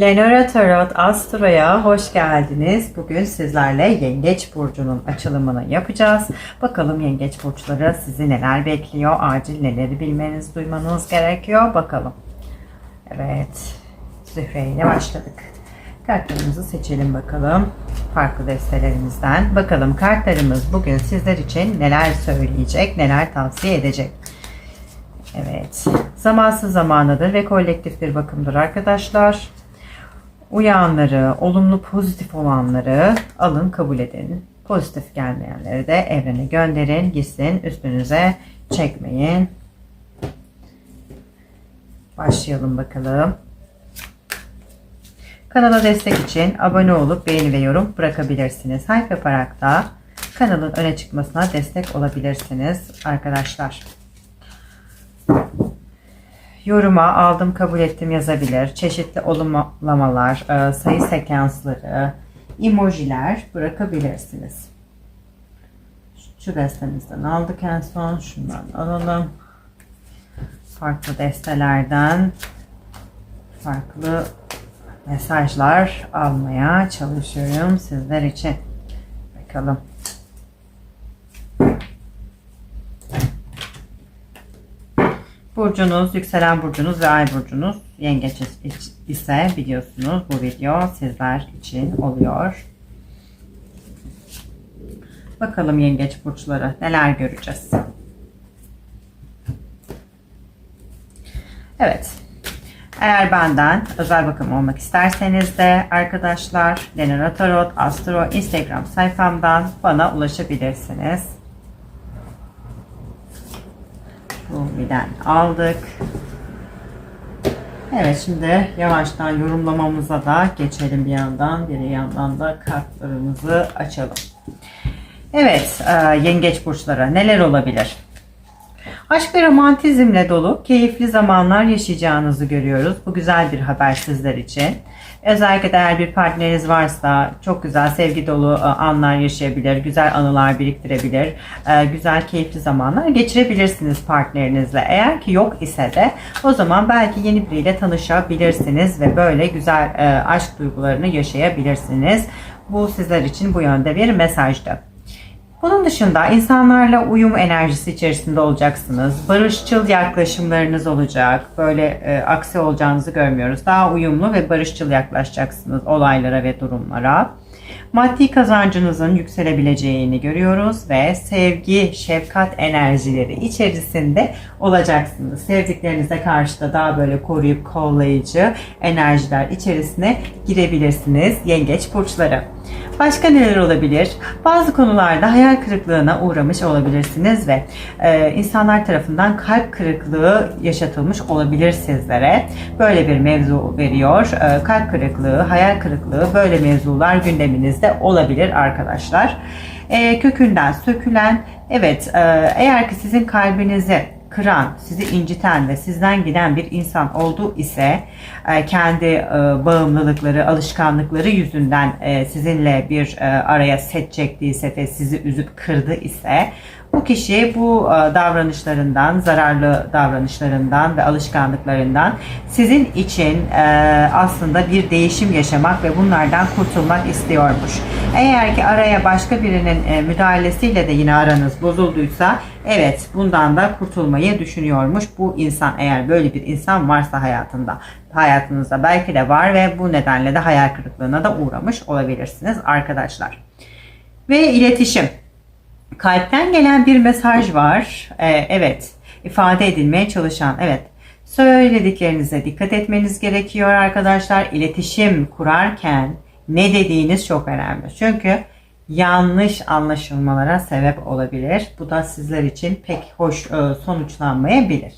Lenora Tarot Astro'ya hoş geldiniz. Bugün sizlerle Yengeç Burcu'nun açılımını yapacağız. Bakalım Yengeç Burçları sizi neler bekliyor? Acil neleri bilmeniz, duymanız gerekiyor? Bakalım. Evet. Zühre ile başladık. Kartlarımızı seçelim bakalım. Farklı destelerimizden. Bakalım kartlarımız bugün sizler için neler söyleyecek, neler tavsiye edecek. Evet. Zamansız zamanıdır ve kolektif bir bakımdır arkadaşlar. Uyanları, olumlu pozitif olanları alın kabul edin. Pozitif gelmeyenleri de evrene gönderin, gitsin, üstünüze çekmeyin. Başlayalım bakalım. Kanala destek için abone olup beğeni ve yorum bırakabilirsiniz. Hype yaparak da kanalın öne çıkmasına destek olabilirsiniz arkadaşlar. Yoruma aldım kabul ettim yazabilir. Çeşitli olumlamalar, e, sayı sekansları, emojiler bırakabilirsiniz. Şu destemizden aldık en son. Şundan alalım. Farklı destelerden farklı mesajlar almaya çalışıyorum sizler için. Bakalım. Burcunuz, yükselen burcunuz ve ay burcunuz yengeç ise biliyorsunuz bu video sizler için oluyor. Bakalım yengeç burçları neler göreceğiz. Evet. Eğer benden özel bakım olmak isterseniz de arkadaşlar Lenora Tarot Astro Instagram sayfamdan bana ulaşabilirsiniz. Rumi'den aldık. Evet şimdi yavaştan yorumlamamıza da geçelim bir yandan. Bir yandan da kartlarımızı açalım. Evet e, yengeç burçları neler olabilir? Aşk ve romantizmle dolu keyifli zamanlar yaşayacağınızı görüyoruz. Bu güzel bir haber sizler için. Özellikle de eğer bir partneriniz varsa çok güzel sevgi dolu e, anlar yaşayabilir, güzel anılar biriktirebilir, e, güzel keyifli zamanlar geçirebilirsiniz partnerinizle. Eğer ki yok ise de o zaman belki yeni biriyle tanışabilirsiniz ve böyle güzel e, aşk duygularını yaşayabilirsiniz. Bu sizler için bu yönde bir mesajdı. Bunun dışında insanlarla uyum enerjisi içerisinde olacaksınız. Barışçıl yaklaşımlarınız olacak. Böyle e, aksi olacağınızı görmüyoruz. Daha uyumlu ve barışçıl yaklaşacaksınız olaylara ve durumlara. Maddi kazancınızın yükselebileceğini görüyoruz ve sevgi, şefkat enerjileri içerisinde olacaksınız. Sevdiklerinize karşı da daha böyle koruyup kollayıcı enerjiler içerisine girebilirsiniz yengeç burçları. Başka neler olabilir? Bazı konularda hayal kırıklığına uğramış olabilirsiniz ve e, insanlar tarafından kalp kırıklığı yaşatılmış olabilir sizlere. Böyle bir mevzu veriyor. E, kalp kırıklığı, hayal kırıklığı böyle mevzular gündeminizde olabilir arkadaşlar. E, kökünden sökülen, evet e, eğer ki sizin kalbinizi kıran, sizi inciten ve sizden giden bir insan olduğu ise e, kendi e, bağımlılıkları, alışkanlıkları yüzünden e, sizinle bir araya set çektiyse ve sizi üzüp kırdı ise bu kişi bu davranışlarından, zararlı davranışlarından ve alışkanlıklarından sizin için aslında bir değişim yaşamak ve bunlardan kurtulmak istiyormuş. Eğer ki araya başka birinin müdahalesiyle de yine aranız bozulduysa evet bundan da kurtulmayı düşünüyormuş bu insan eğer böyle bir insan varsa hayatında hayatınızda belki de var ve bu nedenle de hayal kırıklığına da uğramış olabilirsiniz arkadaşlar. Ve iletişim. Kalpten gelen bir mesaj var. Ee, evet ifade edilmeye çalışan evet söylediklerinize dikkat etmeniz gerekiyor arkadaşlar. İletişim kurarken ne dediğiniz çok önemli. Çünkü yanlış anlaşılmalara sebep olabilir. Bu da sizler için pek hoş e, sonuçlanmayabilir.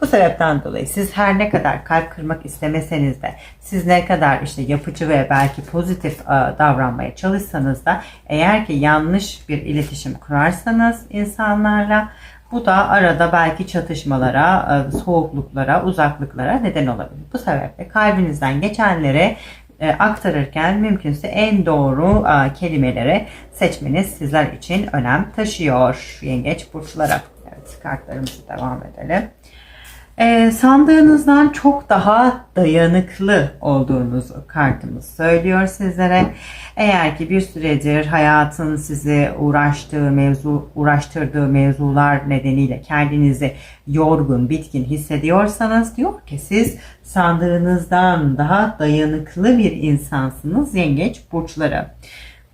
Bu sebepten dolayı siz her ne kadar kalp kırmak istemeseniz de siz ne kadar işte yapıcı ve belki pozitif e, davranmaya çalışsanız da eğer ki yanlış bir iletişim kurarsanız insanlarla bu da arada belki çatışmalara, e, soğukluklara, uzaklıklara neden olabilir. Bu sebeple kalbinizden geçenlere e, aktarırken mümkünse en doğru kelimeleri seçmeniz sizler için önem taşıyor yengeç burçlara. Evet kartlarımızı devam edelim. Ee, sandığınızdan çok daha dayanıklı olduğunuzu kartımız söylüyor sizlere. Eğer ki bir süredir hayatın sizi uğraştığı mevzu, uğraştırdığı mevzular nedeniyle kendinizi yorgun, bitkin hissediyorsanız diyor ki siz sandığınızdan daha dayanıklı bir insansınız yengeç burçları.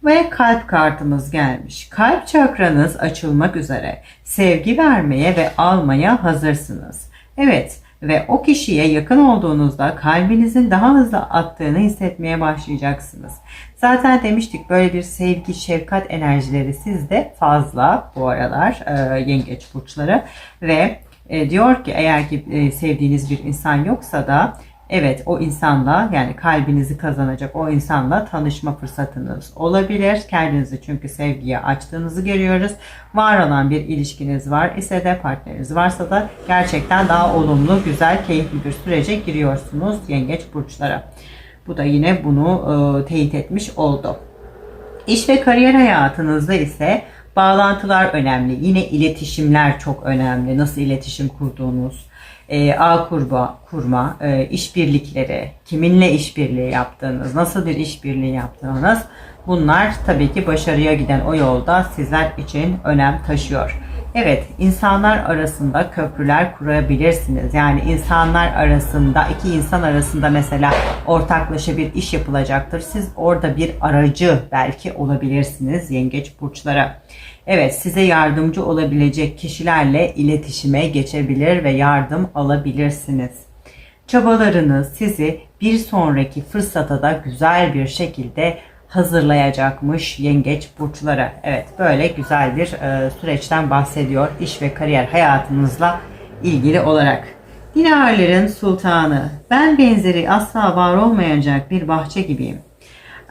Ve kalp kartımız gelmiş. Kalp çakranız açılmak üzere. Sevgi vermeye ve almaya hazırsınız. Evet ve o kişiye yakın olduğunuzda kalbinizin daha hızlı attığını hissetmeye başlayacaksınız. Zaten demiştik böyle bir sevgi, şefkat enerjileri sizde fazla bu aralar e, yengeç burçları ve e, diyor ki eğer ki e, sevdiğiniz bir insan yoksa da Evet o insanla yani kalbinizi kazanacak o insanla tanışma fırsatınız olabilir. Kendinizi çünkü sevgiye açtığınızı görüyoruz. Var olan bir ilişkiniz var ise de partneriniz varsa da gerçekten daha olumlu, güzel, keyifli bir sürece giriyorsunuz yengeç burçlara. Bu da yine bunu e, teyit etmiş oldu. İş ve kariyer hayatınızda ise bağlantılar önemli. Yine iletişimler çok önemli. Nasıl iletişim kurduğunuz, e, ağ kurma, kurma e, işbirlikleri, kiminle işbirliği yaptığınız, nasıl bir işbirliği yaptığınız bunlar tabii ki başarıya giden o yolda sizler için önem taşıyor. Evet, insanlar arasında köprüler kurabilirsiniz. Yani insanlar arasında, iki insan arasında mesela ortaklaşa bir iş yapılacaktır. Siz orada bir aracı belki olabilirsiniz yengeç burçlara. Evet, size yardımcı olabilecek kişilerle iletişime geçebilir ve yardım alabilirsiniz. Çabalarınız sizi bir sonraki fırsata da güzel bir şekilde hazırlayacakmış yengeç burçlara. Evet böyle güzel bir e, süreçten bahsediyor iş ve kariyer hayatınızla ilgili olarak. Dinarların sultanı ben benzeri asla var olmayacak bir bahçe gibiyim.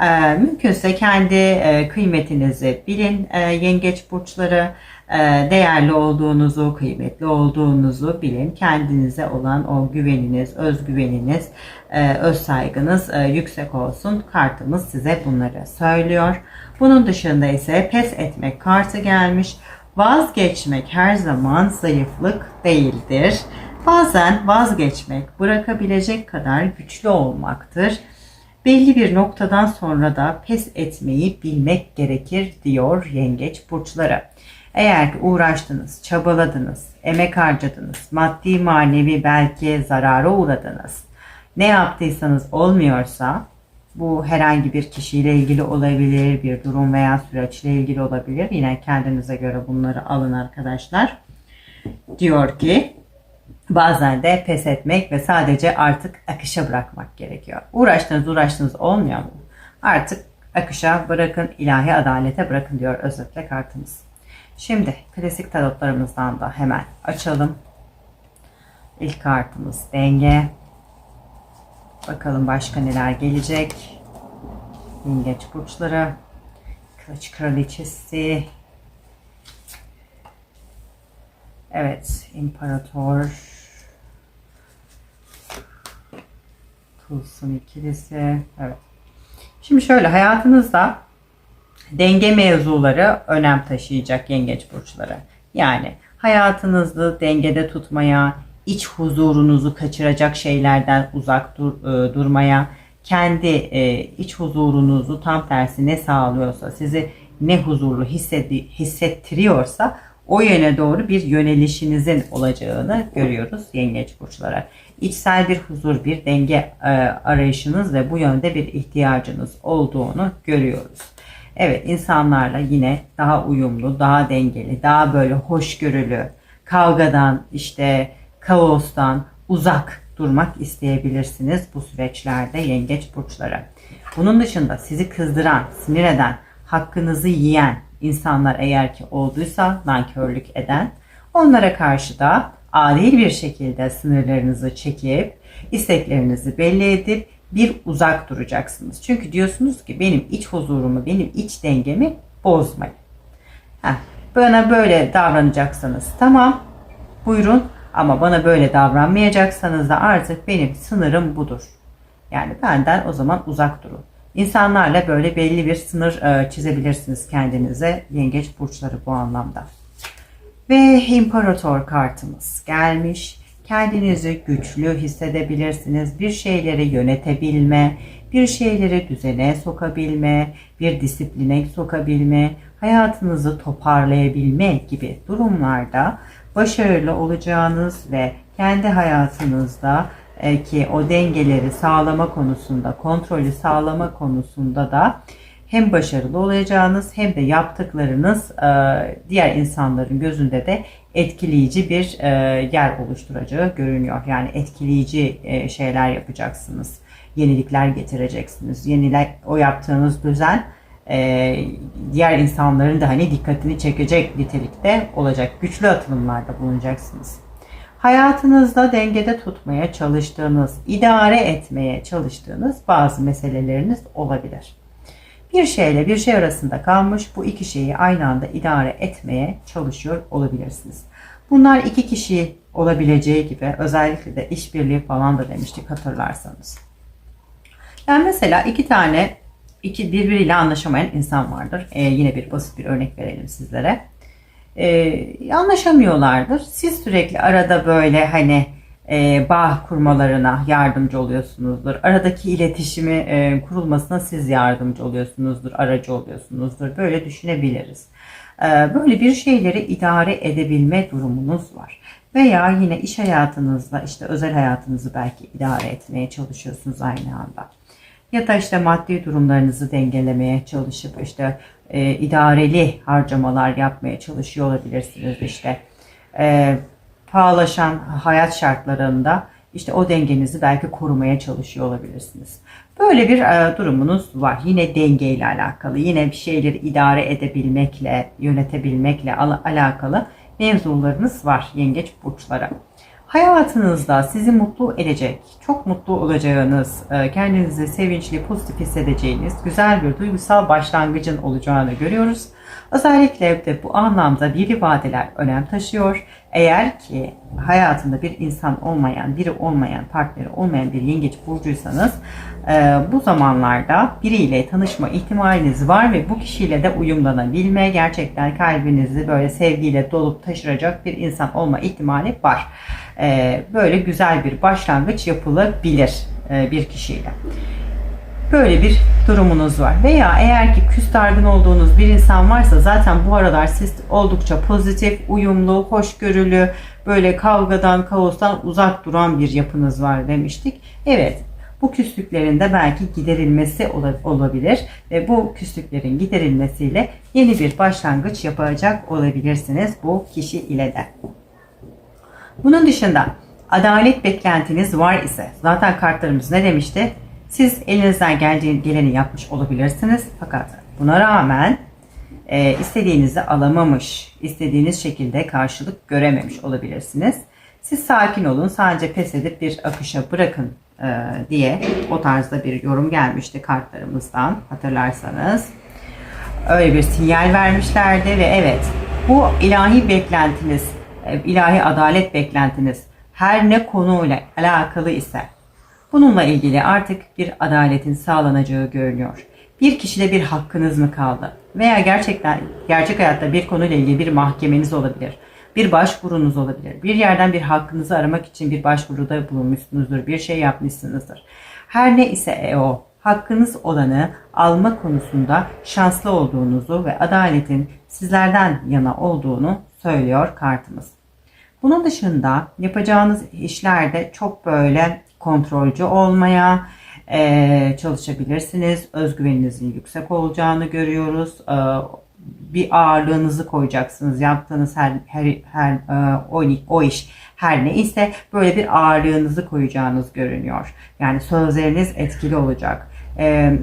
E, mümkünse kendi e, kıymetinizi bilin e, yengeç burçları. E, değerli olduğunuzu, kıymetli olduğunuzu bilin. Kendinize olan o güveniniz, özgüveniniz, e, öz saygınız e, yüksek olsun. Kartımız size bunları söylüyor. Bunun dışında ise pes etmek kartı gelmiş. Vazgeçmek her zaman zayıflık değildir. Bazen vazgeçmek bırakabilecek kadar güçlü olmaktır. Belli bir noktadan sonra da pes etmeyi bilmek gerekir diyor yengeç burçları. Eğer ki uğraştınız, çabaladınız, emek harcadınız, maddi manevi belki zarara uğradınız, ne yaptıysanız olmuyorsa bu herhangi bir kişiyle ilgili olabilir, bir durum veya süreçle ilgili olabilir. Yine kendinize göre bunları alın arkadaşlar. Diyor ki bazen de pes etmek ve sadece artık akışa bırakmak gerekiyor. Uğraştınız uğraştınız olmuyor mu? Artık akışa bırakın, ilahi adalete bırakın diyor özetle kartımız. Şimdi klasik tarotlarımızdan da hemen açalım. İlk kartımız denge. Bakalım başka neler gelecek. Yengeç burçları. Kılıç kraliçesi. Evet, imparator. Tılsım ikilisi. Evet. Şimdi şöyle hayatınızda denge mevzuları önem taşıyacak yengeç burçları. Yani hayatınızı dengede tutmaya, iç huzurunuzu kaçıracak şeylerden uzak dur, e, durmaya, kendi e, iç huzurunuzu tam tersi ne sağlıyorsa, sizi ne huzurlu hissedi, hissettiriyorsa o yöne doğru bir yönelişinizin olacağını görüyoruz yengeç burçlara. İçsel bir huzur, bir denge e, arayışınız ve bu yönde bir ihtiyacınız olduğunu görüyoruz. Evet insanlarla yine daha uyumlu, daha dengeli, daha böyle hoşgörülü, kavgadan işte kaostan uzak durmak isteyebilirsiniz bu süreçlerde yengeç burçlara. Bunun dışında sizi kızdıran, sinir eden, hakkınızı yiyen insanlar eğer ki olduysa nankörlük eden onlara karşı da adil bir şekilde sınırlarınızı çekip isteklerinizi belli edip bir uzak duracaksınız. Çünkü diyorsunuz ki benim iç huzurumu, benim iç dengemi bozmayın. Heh, bana böyle davranacaksanız tamam buyurun ama bana böyle davranmayacaksanız da artık benim sınırım budur. Yani benden o zaman uzak durun. İnsanlarla böyle belli bir sınır e, çizebilirsiniz kendinize yengeç burçları bu anlamda. Ve imparator kartımız gelmiş kendinizi güçlü hissedebilirsiniz. Bir şeyleri yönetebilme, bir şeyleri düzene sokabilme, bir disipline sokabilme, hayatınızı toparlayabilme gibi durumlarda başarılı olacağınız ve kendi hayatınızda e, ki o dengeleri sağlama konusunda, kontrolü sağlama konusunda da hem başarılı olacağınız hem de yaptıklarınız e, diğer insanların gözünde de etkileyici bir e, yer oluşturacağı görünüyor. Yani etkileyici e, şeyler yapacaksınız. Yenilikler getireceksiniz. Yeniler, o yaptığınız düzen e, diğer insanların da hani dikkatini çekecek nitelikte olacak. Güçlü atılımlarda bulunacaksınız. Hayatınızda dengede tutmaya çalıştığınız, idare etmeye çalıştığınız bazı meseleleriniz olabilir. Bir şeyle bir şey arasında kalmış bu iki şeyi aynı anda idare etmeye çalışıyor olabilirsiniz. Bunlar iki kişi olabileceği gibi özellikle de işbirliği falan da demiştik hatırlarsanız. Yani mesela iki tane iki birbiriyle anlaşamayan insan vardır. Ee, yine bir basit bir örnek verelim sizlere. Ee, anlaşamıyorlardır. Siz sürekli arada böyle hani e, bağ kurmalarına yardımcı oluyorsunuzdur. Aradaki iletişimi e, kurulmasına siz yardımcı oluyorsunuzdur, aracı oluyorsunuzdur. Böyle düşünebiliriz. E, böyle bir şeyleri idare edebilme durumunuz var. Veya yine iş hayatınızla işte özel hayatınızı belki idare etmeye çalışıyorsunuz aynı anda. Ya da işte maddi durumlarınızı dengelemeye çalışıp işte e, idareli harcamalar yapmaya çalışıyor olabilirsiniz işte. E, pahalaşan hayat şartlarında işte o dengenizi belki korumaya çalışıyor olabilirsiniz. Böyle bir e, durumunuz var. Yine dengeyle alakalı, yine bir şeyleri idare edebilmekle, yönetebilmekle al- alakalı mevzularınız var yengeç burçlara. Hayatınızda sizi mutlu edecek, çok mutlu olacağınız, e, kendinizi sevinçli, pozitif hissedeceğiniz güzel bir duygusal başlangıcın olacağını görüyoruz. Özellikle de bu anlamda bir ifadeler önem taşıyor. Eğer ki hayatında bir insan olmayan, biri olmayan, partneri olmayan bir yengeç burcuysanız e, bu zamanlarda biriyle tanışma ihtimaliniz var ve bu kişiyle de uyumlanabilme, gerçekten kalbinizi böyle sevgiyle dolup taşıracak bir insan olma ihtimali var. E, böyle güzel bir başlangıç yapılabilir e, bir kişiyle. Böyle bir durumunuz var. Veya eğer ki küs dargın olduğunuz bir insan varsa zaten bu aralar siz oldukça pozitif, uyumlu, hoşgörülü, böyle kavgadan, kaostan uzak duran bir yapınız var demiştik. Evet, bu küslüklerin de belki giderilmesi olabilir ve bu küslüklerin giderilmesiyle yeni bir başlangıç yapacak olabilirsiniz bu kişi ile de. Bunun dışında adalet beklentiniz var ise zaten kartlarımız ne demişti? Siz elinizden geleni yapmış olabilirsiniz. Fakat buna rağmen e, istediğinizi alamamış, istediğiniz şekilde karşılık görememiş olabilirsiniz. Siz sakin olun, sadece pes edip bir akışa bırakın e, diye o tarzda bir yorum gelmişti kartlarımızdan hatırlarsanız. Öyle bir sinyal vermişlerdi ve evet bu ilahi beklentiniz, e, ilahi adalet beklentiniz her ne konuyla alakalı ise Bununla ilgili artık bir adaletin sağlanacağı görünüyor. Bir kişide bir hakkınız mı kaldı? Veya gerçekten gerçek hayatta bir konuyla ilgili bir mahkemeniz olabilir. Bir başvurunuz olabilir. Bir yerden bir hakkınızı aramak için bir başvuruda bulunmuşsunuzdur. Bir şey yapmışsınızdır. Her ne ise e o hakkınız olanı alma konusunda şanslı olduğunuzu ve adaletin sizlerden yana olduğunu söylüyor kartımız. Bunun dışında yapacağınız işlerde çok böyle kontrolcü olmaya e, çalışabilirsiniz. Özgüveninizin yüksek olacağını görüyoruz. E, bir ağırlığınızı koyacaksınız. Yaptığınız her her her e, o, o iş her neyse böyle bir ağırlığınızı koyacağınız görünüyor. Yani sözleriniz etkili olacak. E,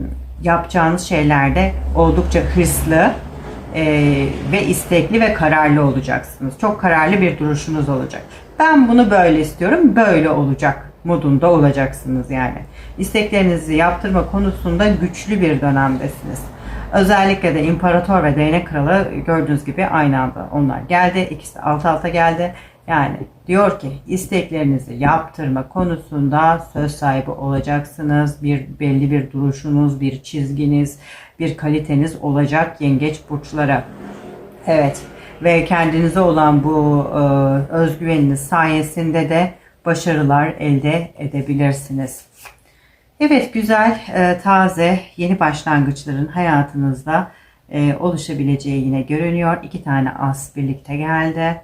yapacağınız şeylerde oldukça hırslı e, ve istekli ve kararlı olacaksınız. Çok kararlı bir duruşunuz olacak. Ben bunu böyle istiyorum, böyle olacak modunda olacaksınız yani. İsteklerinizi yaptırma konusunda güçlü bir dönemdesiniz. Özellikle de İmparator ve Değnek Kralı gördüğünüz gibi aynı anda onlar geldi. İkisi alt alta geldi. Yani diyor ki isteklerinizi yaptırma konusunda söz sahibi olacaksınız. Bir belli bir duruşunuz, bir çizginiz, bir kaliteniz olacak yengeç burçlara. Evet ve kendinize olan bu e, özgüveniniz sayesinde de başarılar elde edebilirsiniz. Evet güzel, e, taze, yeni başlangıçların hayatınızda e, oluşabileceği yine görünüyor. İki tane as birlikte geldi.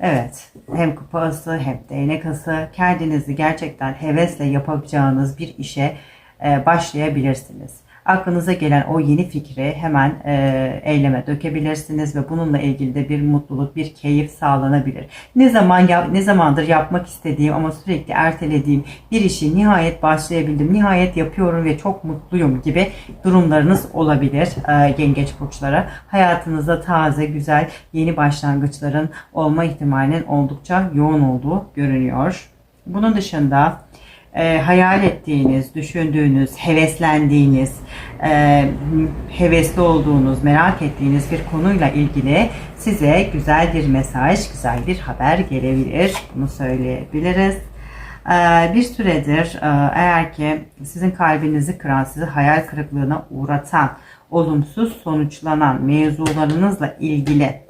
Evet, hem kupa ası hem değnek ası. Kendinizi gerçekten hevesle yapabileceğiniz bir işe e, başlayabilirsiniz. Aklınıza gelen o yeni fikri hemen e, eyleme dökebilirsiniz ve bununla ilgili de bir mutluluk, bir keyif sağlanabilir. Ne zaman ya, ne zamandır yapmak istediğim ama sürekli ertelediğim bir işi nihayet başlayabildim, nihayet yapıyorum ve çok mutluyum gibi durumlarınız olabilir e, yengeç burçlara. Hayatınızda taze, güzel, yeni başlangıçların olma ihtimalinin oldukça yoğun olduğu görünüyor. Bunun dışında e, hayal ettiğiniz, düşündüğünüz, heveslendiğiniz, e, hevesli olduğunuz, merak ettiğiniz bir konuyla ilgili size güzel bir mesaj, güzel bir haber gelebilir. Bunu söyleyebiliriz. E, bir süredir e, eğer ki sizin kalbinizi kıran, sizi hayal kırıklığına uğratan, olumsuz sonuçlanan mevzularınızla ilgili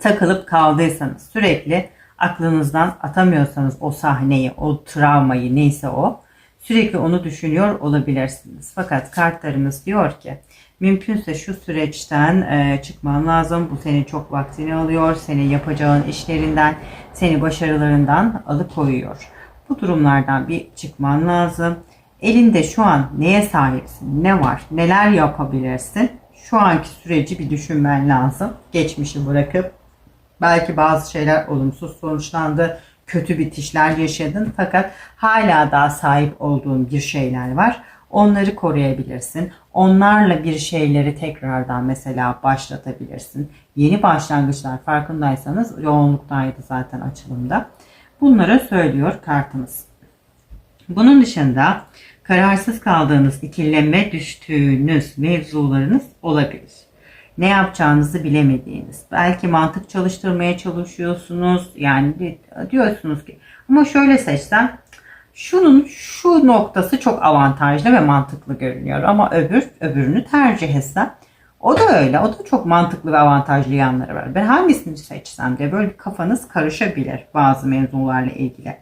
takılıp kaldıysanız sürekli aklınızdan atamıyorsanız o sahneyi, o travmayı neyse o sürekli onu düşünüyor olabilirsiniz. Fakat kartlarımız diyor ki mümkünse şu süreçten e, çıkman lazım. Bu senin çok vaktini alıyor. Senin yapacağın işlerinden, seni başarılarından alıkoyuyor. Bu durumlardan bir çıkman lazım. Elinde şu an neye sahipsin? Ne var? Neler yapabilirsin? Şu anki süreci bir düşünmen lazım. Geçmişi bırakıp Belki bazı şeyler olumsuz sonuçlandı. Kötü bitişler yaşadın fakat hala daha sahip olduğun bir şeyler var. Onları koruyabilirsin. Onlarla bir şeyleri tekrardan mesela başlatabilirsin. Yeni başlangıçlar farkındaysanız yoğunluktaydı zaten açılımda. Bunları söylüyor kartımız. Bunun dışında kararsız kaldığınız, ikileme düştüğünüz mevzularınız olabilir ne yapacağınızı bilemediğiniz. Belki mantık çalıştırmaya çalışıyorsunuz. Yani diyorsunuz ki ama şöyle seçsem şunun şu noktası çok avantajlı ve mantıklı görünüyor ama öbür öbürünü tercih etsem o da öyle. O da çok mantıklı ve avantajlı yanları var. Ben hangisini seçsem diye böyle kafanız karışabilir bazı mevzularla ilgili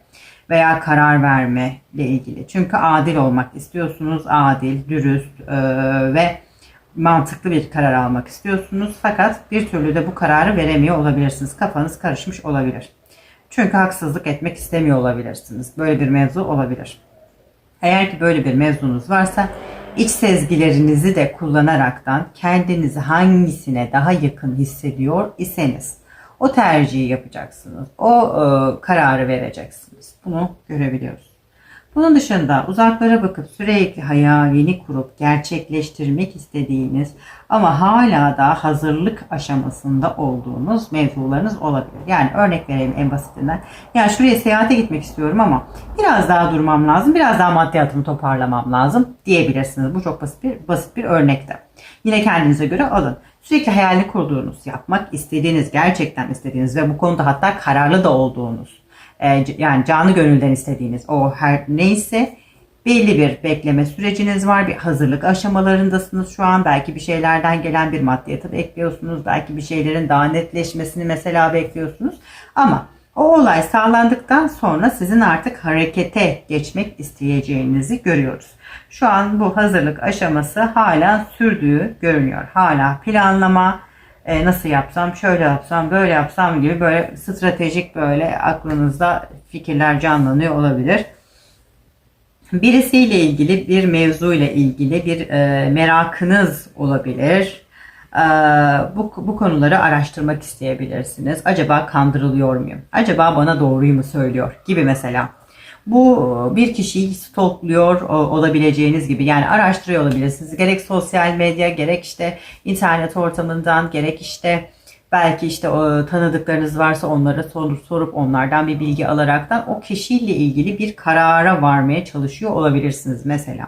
veya karar verme ile ilgili. Çünkü adil olmak istiyorsunuz. Adil, dürüst e, ve mantıklı bir karar almak istiyorsunuz. Fakat bir türlü de bu kararı veremiyor olabilirsiniz. Kafanız karışmış olabilir. Çünkü haksızlık etmek istemiyor olabilirsiniz. Böyle bir mevzu olabilir. Eğer ki böyle bir mevzunuz varsa iç sezgilerinizi de kullanaraktan kendinizi hangisine daha yakın hissediyor iseniz o tercihi yapacaksınız. O e, kararı vereceksiniz. Bunu görebiliyoruz. Bunun dışında uzaklara bakıp sürekli hayalini kurup gerçekleştirmek istediğiniz ama hala da hazırlık aşamasında olduğunuz mevzularınız olabilir. Yani örnek vereyim en basitinden. Yani şuraya seyahate gitmek istiyorum ama biraz daha durmam lazım, biraz daha maddiyatımı toparlamam lazım diyebilirsiniz. Bu çok basit bir basit bir örnekte. Yine kendinize göre alın. Sürekli hayalini kurduğunuz, yapmak istediğiniz, gerçekten istediğiniz ve bu konuda hatta kararlı da olduğunuz e, yani canı gönülden istediğiniz o her neyse belli bir bekleme süreciniz var. Bir hazırlık aşamalarındasınız şu an. Belki bir şeylerden gelen bir maddiyatı bekliyorsunuz. Belki bir şeylerin daha netleşmesini mesela bekliyorsunuz. Ama o olay sağlandıktan sonra sizin artık harekete geçmek isteyeceğinizi görüyoruz. Şu an bu hazırlık aşaması hala sürdüğü görünüyor. Hala planlama, e, nasıl yapsam, şöyle yapsam, böyle yapsam gibi böyle stratejik böyle aklınızda fikirler canlanıyor olabilir. Birisiyle ilgili bir mevzuyla ilgili bir e, merakınız olabilir. E, bu, bu konuları araştırmak isteyebilirsiniz. Acaba kandırılıyor muyum? Acaba bana doğruyu mu söylüyor? Gibi mesela. Bu bir kişiyi stalkluyor olabileceğiniz gibi yani araştırıyor olabilirsiniz. Gerek sosyal medya gerek işte internet ortamından gerek işte belki işte o tanıdıklarınız varsa onlara sorup sorup onlardan bir bilgi alaraktan o kişiyle ilgili bir karara varmaya çalışıyor olabilirsiniz mesela.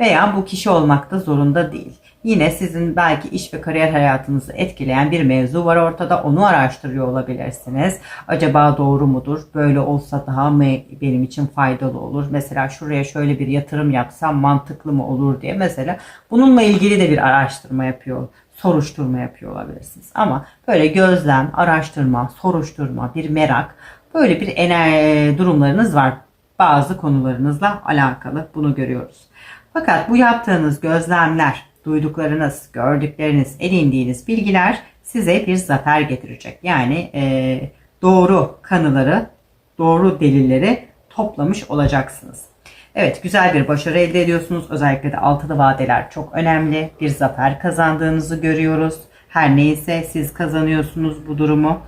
Veya bu kişi olmak da zorunda değil. Yine sizin belki iş ve kariyer hayatınızı etkileyen bir mevzu var ortada. Onu araştırıyor olabilirsiniz. Acaba doğru mudur? Böyle olsa daha mı benim için faydalı olur? Mesela şuraya şöyle bir yatırım yapsam mantıklı mı olur diye mesela bununla ilgili de bir araştırma yapıyor soruşturma yapıyor olabilirsiniz. Ama böyle gözlem, araştırma, soruşturma, bir merak Böyle bir ener durumlarınız var. Bazı konularınızla alakalı bunu görüyoruz. Fakat bu yaptığınız gözlemler, duyduklarınız, gördükleriniz, edindiğiniz bilgiler size bir zafer getirecek. Yani e, doğru kanıları, doğru delilleri toplamış olacaksınız. Evet güzel bir başarı elde ediyorsunuz. Özellikle de altılı vadeler çok önemli. Bir zafer kazandığınızı görüyoruz. Her neyse siz kazanıyorsunuz bu durumu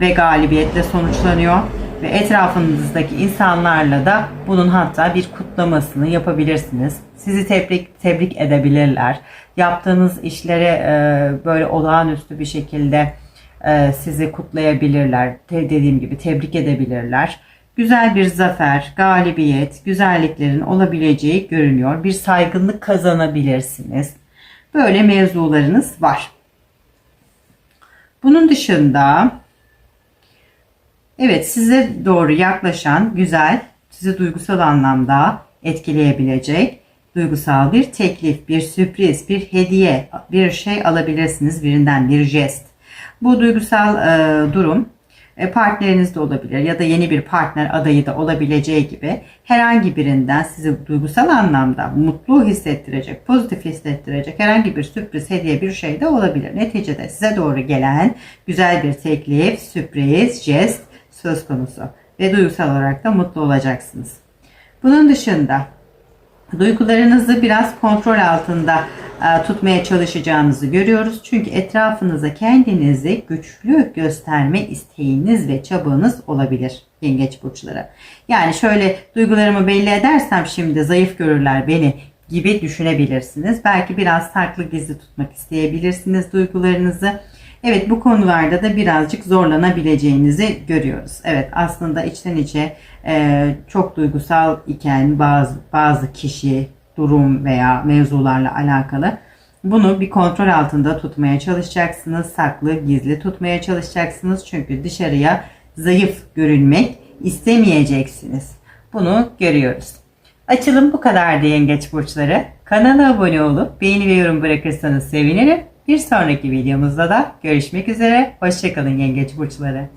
ve galibiyetle sonuçlanıyor ve etrafınızdaki insanlarla da bunun hatta bir kutlamasını yapabilirsiniz. Sizi tebrik tebrik edebilirler. Yaptığınız işlere e, böyle olağanüstü bir şekilde e, sizi kutlayabilirler. Te- dediğim gibi tebrik edebilirler. Güzel bir zafer, galibiyet, güzelliklerin olabileceği görünüyor. Bir saygınlık kazanabilirsiniz. Böyle mevzularınız var. Bunun dışında evet size doğru yaklaşan güzel, sizi duygusal anlamda etkileyebilecek duygusal bir teklif, bir sürpriz, bir hediye, bir şey alabilirsiniz birinden bir jest. Bu duygusal e, durum e, partneriniz de olabilir ya da yeni bir partner adayı da olabileceği gibi herhangi birinden sizi duygusal anlamda mutlu hissettirecek, pozitif hissettirecek herhangi bir sürpriz, hediye bir şey de olabilir. Neticede size doğru gelen güzel bir teklif, sürpriz, jest söz konusu ve duygusal olarak da mutlu olacaksınız. Bunun dışında duygularınızı biraz kontrol altında e, tutmaya çalışacağınızı görüyoruz. Çünkü etrafınıza kendinizi güçlü gösterme isteğiniz ve çabanız olabilir yengeç burçları. Yani şöyle duygularımı belli edersem şimdi zayıf görürler beni gibi düşünebilirsiniz. Belki biraz saklı gizli tutmak isteyebilirsiniz duygularınızı. Evet bu konularda da birazcık zorlanabileceğinizi görüyoruz. Evet aslında içten içe e, çok duygusal iken bazı bazı kişi, durum veya mevzularla alakalı bunu bir kontrol altında tutmaya çalışacaksınız. Saklı, gizli tutmaya çalışacaksınız. Çünkü dışarıya zayıf görünmek istemeyeceksiniz. Bunu görüyoruz. Açılım bu kadardı yengeç burçları. Kanala abone olup beğeni ve yorum bırakırsanız sevinirim. Bir sonraki videomuzda da görüşmek üzere. Hoşçakalın yengeç burçları.